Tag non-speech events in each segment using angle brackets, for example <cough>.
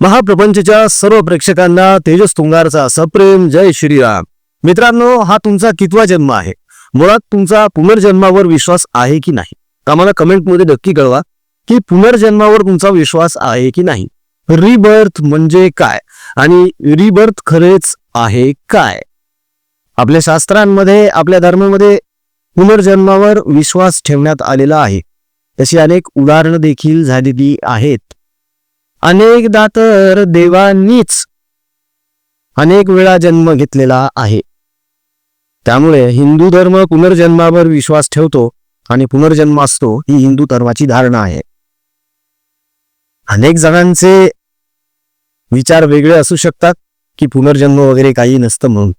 महाप्रपंचच्या सर्व प्रेक्षकांना तेजस तुंगारचा सप्रेम जय श्रीराम. मित्रांनो हा तुमचा कितवा जन्म आहे? मुळात तुमचा पुनर्जन्मावर विश्वास आहे की नाही? आम्हाला कमेंटमध्ये नक्की कळवा की पुनर्जन्मावर तुमचा विश्वास आहे की नाही? रिबर्थ म्हणजे काय? आणि रिबर्थ खरेच आहे काय? आपल्या शास्त्रांमध्ये आपल्या धर्मामध्ये पुनर्जन्मावर विश्वास ठेवण्यात आलेला आहे. तशी अनेक उदाहरणं देखील झालेली आहेत. अनेकदा तर देवांनीच अनेक वेळा जन्म घेतलेला आहे. त्यामुळे हिंदू धर्म पुनर्जन्मावर विश्वास ठेवतो आणि पुनर्जन्म असतो ही हिंदू धर्माची धारणा आहे. अनेक जणांचे विचार वेगळे असू शकतात की पुनर्जन्म वगैरे काही नसतं म्हणून.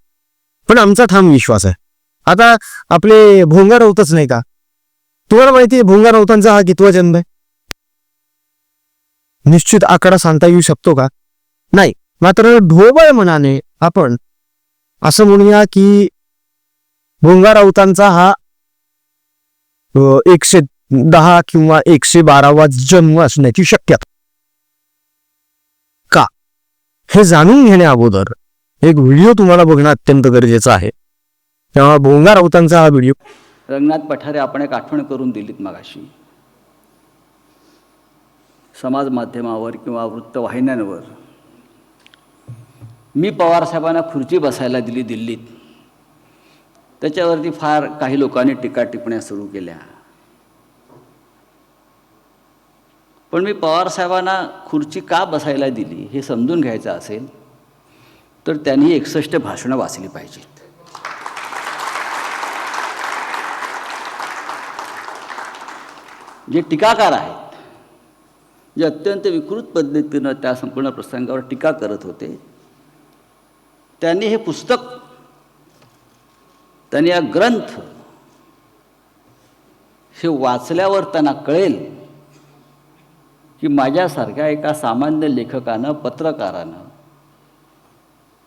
पण आमचा ठाम विश्वास आहे. आता आपले भोंगा राऊतच नाही का? तुम्हाला माहिती आहे भोंगा राऊतांचा हा कितवा जन्म आहे? निश्चित आकडा सांगता येऊ शकतो का? नाही मात्र ढोबळ मनाने आपण असं म्हणूया की भोंगा राऊतांचा हा एकशे दहा किंवा एकशे बारावा जन्म असण्याची शक्यता. का? हे जाणून घेण्या अगोदर एक व्हिडिओ तुम्हाला बघणं अत्यंत गरजेचं आहे. तेव्हा भोंगा राऊतांचा हा व्हिडिओ. रंगनाथ पठारे आपण एक आठवण करून दिलीत मगाशी. समाज माध्यमावर किंवा वृत्तवाहिन्यांवर. मी पवारसाहेबांना खुर्ची बसायला दिली दिल्लीत. त्याच्यावरती फार काही लोकांनी टीका टिप्पण्या सुरू केल्या. पण मी पवारसाहेबांना खुर्ची का बसायला दिली हे समजून घ्यायचं असेल तर त्यांनी एकसष्ट भाषणं वाचली पाहिजेत. जे टीकाकार आहेत जे अत्यंत विकृत पद्धतीनं त्या संपूर्ण प्रसंगावर टीका करत होते. त्यांनी हे पुस्तक त्यांनी हा ग्रंथ हे वाचल्यावर त्यांना कळेल की माझ्यासारख्या एका सामान्य लेखकानं पत्रकारानं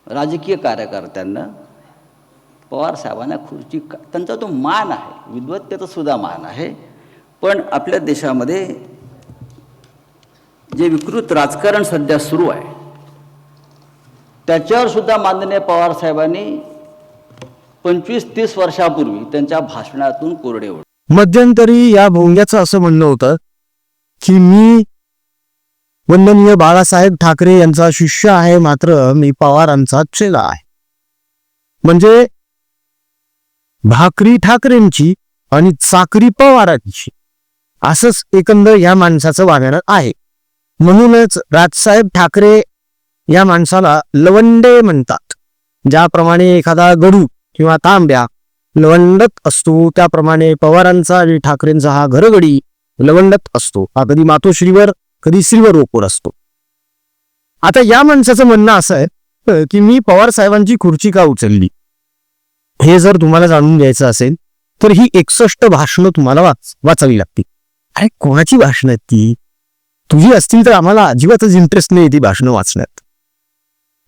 राजकीय कार्यकर्त्यांना पवारसाहेबांना खुर्ची का त्यांचा तो मान आहे विद्वत्तेचा सुद्धा मान आहे. पण आपल्या देशामध्ये जे विकृत राजकारण सध्या सुरू आहे त्याच्यावर सुद्धा माननीय पवारसाहेबांनी पंचवीस तीस वर्षापूर्वी त्यांच्या भाषणातून कोरडे ओढ मध्यंतरी या भोंग्याचं असं म्हणणं होतं की मी वंदनीय बाळासाहेब ठाकरे यांचा शिष्य आहे मात्र मी पवारांचा चेला आहे. म्हणजे भाकरी ठाकरेंची आणि चाकरी पवारांची असंच एकंदर या माणसाचं वागणं आहे. म्हणूनच राजसाहेब ठाकरे या माणसाला लवंडे म्हणतात. ज्याप्रमाणे एखादा गडू किंवा तांब्या लवंडत असतो त्याप्रमाणे पवारांचा आणि ठाकरेंचा हा घरगडी लवंडत असतो. हा कधी मातोश्रीवर कधी सिल्वर ओकोर असतो. आता या माणसाचं म्हणणं असं आहे की मी पवार साहेबांची खुर्ची का उचलली? हे जर तुम्हाला जाणून घ्यायचं असेल तर ही एकसष्ट भाषणं तुम्हाला वाच वाचावी लागतील. अरे कोणाची भाषणं आहेत ती? तुझी असतील तर आम्हाला अजिबातच इंटरेस्ट नाही ती भाषणं वाचण्यात.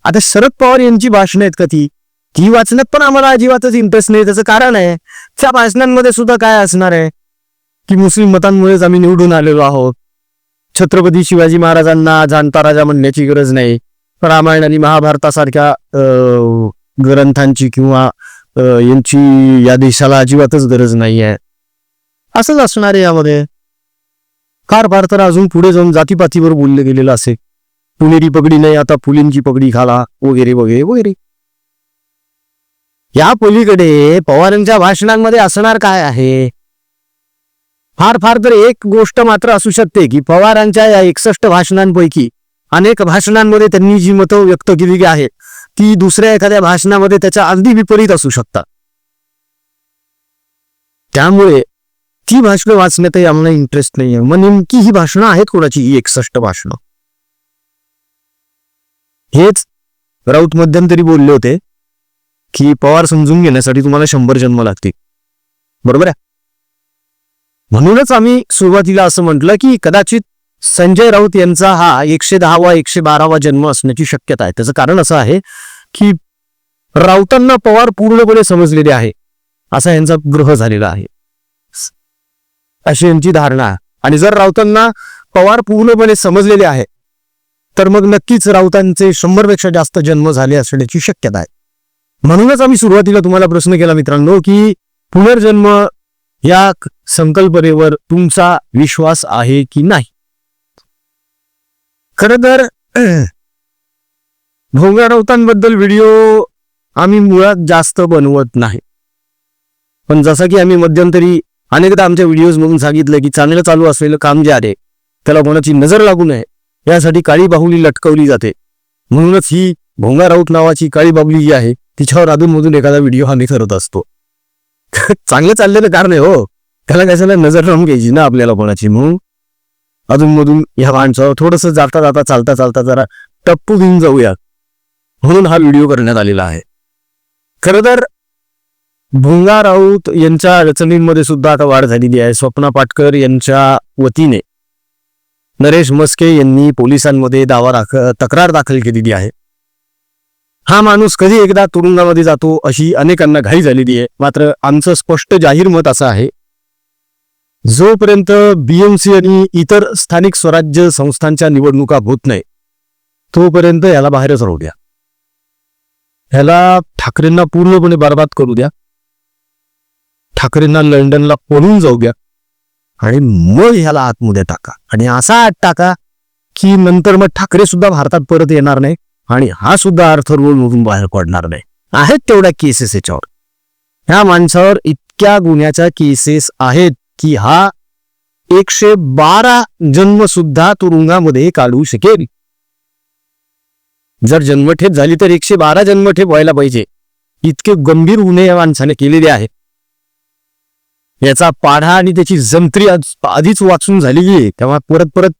आता शरद पवार यांची भाषणं आहेत का ती? ती वाचण्यात पण आम्हाला अजिबातच इंटरेस्ट नाही. त्याचं कारण आहे त्या भाषणांमध्ये सुद्धा काय असणार आहे? की मुस्लिम मतांमुळेच आम्ही निवडून आलेलो आहोत. छत्रपती शिवाजी महाराजांना जाणता राजा म्हणण्याची गरज नाही. रामायण आणि महाभारतासारख्या ग्रंथांची किंवा यांची या देशाला अजिबातच गरज नाही आहे असंच असणार आहे यामध्ये. फार फार तर अजून पुढे जाऊन जातीपातीवर बोललं गेलेलं असे. पुणेरी पगडी नाही आता फुलींची पगडी घाला वगैरे वगैरे वगैरे. या पलीकडे पवारांच्या भाषणांमध्ये असणार काय आहे? फार फार तर एक गोष्ट मात्र असू शकते की पवारांच्या या एकसष्ट भाषणांपैकी अनेक भाषणांमध्ये त्यांनी जी मतं व्यक्त केलेली आहेत ती दुसऱ्या एखाद्या भाषणामध्ये त्याच्या अगदी विपरीत असू शकतात. त्यामुळे ती भाषणं वाचण्यातही आम्हाला इंटरेस्ट नाहीये. मग नेमकी ही भाषणं आहेत कोणाची? ही एकसष्ट भाषणं. हेच राऊत मध्यंतरी बोलले होते की पवार समजून घेण्यासाठी तुम्हाला शंभर जन्म लागतील. बरोबर आहे? म्हणूनच आम्ही सुरुवातीला असं म्हटलं की कदाचित संजय राऊत यांचा हा एकशे दहावा एकशे बारावा जन्म असण्याची शक्यता आहे. त्याचं कारण असं आहे की राऊतांना पवार पूर्णपणे समजलेले आहे. असा यांचा ग्रह झालेला आहे. अशी यांची धारणा आहे. आणि जर राऊतांना पवार पूर्णपणे समजलेले आहे तर मग नक्कीच राऊतांचे शंभरपेक्षा जास्त जन्म झाले असण्याची शक्यता आहे. म्हणूनच आम्ही सुरुवातीला तुम्हाला प्रश्न केला मित्रांनो की पुनर्जन्म या संकल्पनेवर तुमचा विश्वास आहे की नाही? खर तर <clears throat> भोंगा राऊतांबद्दल व्हिडिओ आम्ही मुळात जास्त बनवत नाही. पण जसं की आम्ही मध्यंतरी अनेकदा आमच्या व्हिडिओजमधून सांगितलं की चांगलं चालू असलेलं काम जे आहे त्याला कोणाची नजर लागू नये. यासाठी काळी बाहुली लटकवली जाते. म्हणूनच ही भोंगा राऊत नावाची काळी बाहुली जी आहे तिच्यावर अधूनमधून एखादा व्हिडिओ हा करत असतो. <laughs> चांगलं चाललेलं कारण आहे हो. त्याला कशाला नजर राहून घ्यायची ना आपल्याला कोणाची? म्हणून अधूनमधून ह्या माणसावर थोडंसं जाता जाता चालता चालता जरा टप्पू घेऊन जाऊया. म्हणून हा व्हिडिओ करण्यात आलेला आहे. खरं तर भुंगा राऊत यांच्या रचनेमध्ये सुद्धा आता वाढ झालेली आहे. स्वप्ना पाटकर यांच्या वतीने नरेश मस्के यांनी पोलिसांमध्ये दावा दाख तक्रार दाखल केलेली आहे. हा माणूस कधी एकदा तुरुंगामध्ये जातो अशी अनेकांना घाई झालेली आहे. मात्र आमचं स्पष्ट जाहीर मत असं आहे. जोपर्यंत बीएमसी आणि इतर स्थानिक स्वराज्य संस्थांच्या निवडणुका होत नाही तोपर्यंत याला बाहेरच राहू द्या. ह्याला ठाकरेंना पूर्णपणे बर्बाद करू द्या. ठाकरेंना लंडनला पळून जाऊ द्या? आणि मग ह्याला आतमध्ये टाका. आणि असा आत टाका की नंतर मग ठाकरे सुद्धा भारतात परत येणार नाही आणि हा सुद्धा अर्थ मधून बाहेर पडणार नाही. आहेत तेवढ्या केसेस याच्यावर. ह्या माणसावर इतक्या गुन्ह्याच्या केसेस आहेत की हा एकशे बारा जन्म सुद्धा तुरुंगामध्ये काढू शकेल. जर जन्मठेप झाली तर एकशे बारा जन्मठेप व्हायला पाहिजे. इतके गंभीर गुन्हे या माणसाने केलेले आहेत. याचा पाढा आणि त्याची जंत्री आज- आधीच वाचून झालेली आहे. तेव्हा परत परत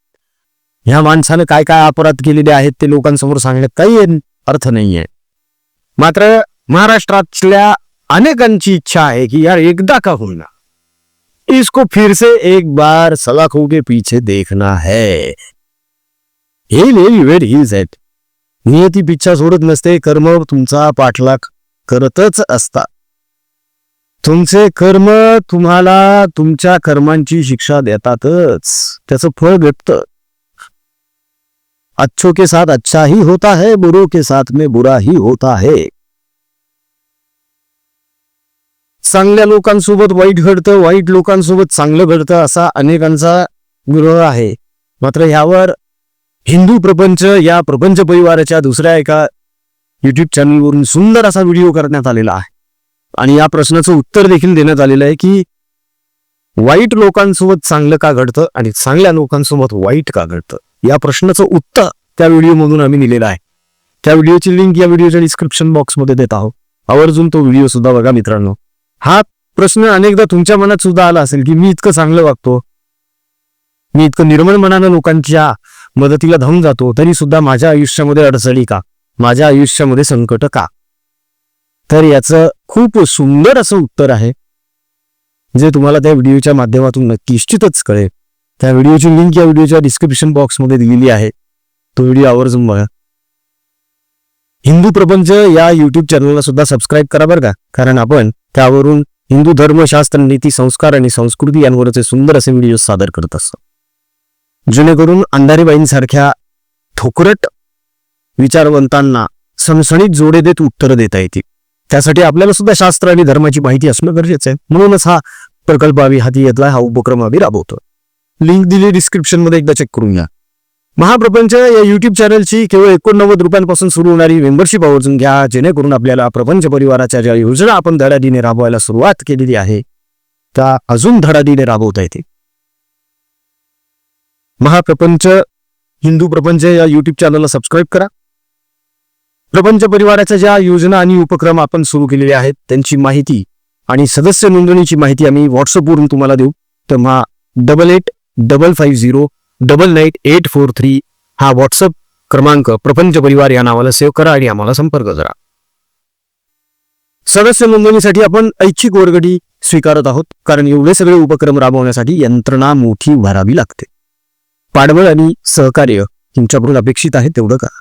ह्या माणसानं काय काय अपराध केलेले आहेत ते लोकांसमोर सांगण्यात काही अर्थ नाहीये. मात्र महाराष्ट्रातल्या अनेकांची इच्छा आहे की यार एकदा का होईना. इसको फिर से एक बार सलाखों के पीछे देखना है. हे व्हेरी व्हेरी इज इट नियती पिच्छा सोडत नसते कर्म तुमचा पाठलाग करतच असतात. तुमचे कर्म तुम्हाला तुमच्या कर्मांची शिक्षा देतातच. त्याचं फळ भेटत. अच्छो के साथ अच्छा ही होता है बुरो के साथ में बुरा ही होता है. चांगल्या लोकांसोबत वाईट घडतं वाईट लोकांसोबत चांगलं घडतं असा अनेकांचा ग्रह आहे. मात्र ह्यावर हिंदू प्रपंच या प्रपंच परिवाराच्या दुसऱ्या एका युट्यूब चॅनलवरून सुंदर असा व्हिडिओ करण्यात आलेला आहे. आणि या प्रश्नाचं उत्तर देखील देण्यात आलेलं आहे की वाईट लोकांसोबत चांगलं का घडतं आणि चांगल्या लोकांसोबत वाईट का घडतं? या प्रश्नाचं उत्तर त्या व्हिडिओमधून आम्ही दिलेलं आहे. त्या व्हिडिओची लिंक या व्हिडिओच्या डिस्क्रिप्शन बॉक्समध्ये देत आहोत. आवर्जून तो व्हिडिओ सुद्धा बघा मित्रांनो. हा प्रश्न अनेकदा तुमच्या मनात सुद्धा आला असेल की मी इतकं चांगलं वागतो. मी इतकं निर्मळ मनानं लोकांच्या मदतीला धावून जातो तरी सुद्धा माझ्या आयुष्यामध्ये अडचणी का? माझ्या आयुष्यामध्ये संकट का? तर याचं खूप सुंदर असं उत्तर आहे जे तुम्हाला त्या व्हिडिओच्या माध्यमातून नक्की निश्चितच कळेल. त्या व्हिडिओची लिंक या व्हिडिओच्या डिस्क्रिप्शन बॉक्समध्ये दिलेली आहे. तो व्हिडिओ आवर्जून बघा. हिंदू प्रपंच या युट्यूब चॅनलला सुद्धा सबस्क्राईब करा बरं का? कारण आपण त्यावरून हिंदू धर्मशास्त्र नीती संस्कार आणि संस्कृती यांवरचे सुंदर असे व्हिडिओ सादर करत असतो. जेणेकरून अंधारीबाईंसारख्या ठोकरट विचारवंतांना सणसणीत जोडे देत उत्तरं देता येतील. त्यासाठी आपल्याला सुद्धा शास्त्र आणि धर्माची माहिती असणं गरजेचं आहे. म्हणूनच हा प्रकल्प आम्ही हाती घेतला हा उपक्रम आम्ही राबवतो लिंक दिली डिस्क्रिप्शनमध्ये एकदा चेक करून घ्या. महाप्रपंच या युट्यूब चॅनलची केवळ एकोणनव्वद रुपयांपासून सुरू होणारी मेंबरशिप आवर्जून घ्या जेणेकरून आपल्याला प्रपंच परिवाराच्या ज्या योजना आपण धडाडीने राबवायला सुरुवात केलेली आहे त्या अजून धडाडीने राबवता येते महाप्रपंच हिंदू प्रपंच या युट्यूब चॅनलला सबस्क्राईब करा. प्रपंच परिवाराच्या ज्या योजना आणि उपक्रम आपण सुरू केलेले आहेत त्यांची माहिती आणि सदस्य नोंदणीची माहिती आम्ही व्हॉट्सअपवरून तुम्हाला देऊ. तेव्हा double eight double five zero double nine eight four three हा व्हॉट्सअप क्रमांक प्रपंच परिवार या नावाला सेव्ह करा आणि आम्हाला संपर्क करा. सदस्य नोंदणीसाठी आपण ऐच्छिक वर्गडी स्वीकारत आहोत कारण एवढे सगळे उपक्रम राबवण्यासाठी यंत्रणा मोठी भरावी लागते. पाठबळ आणि सहकार्य तुमच्याकडून अपेक्षित आहे तेवढं करा.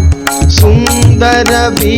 सुंदर भी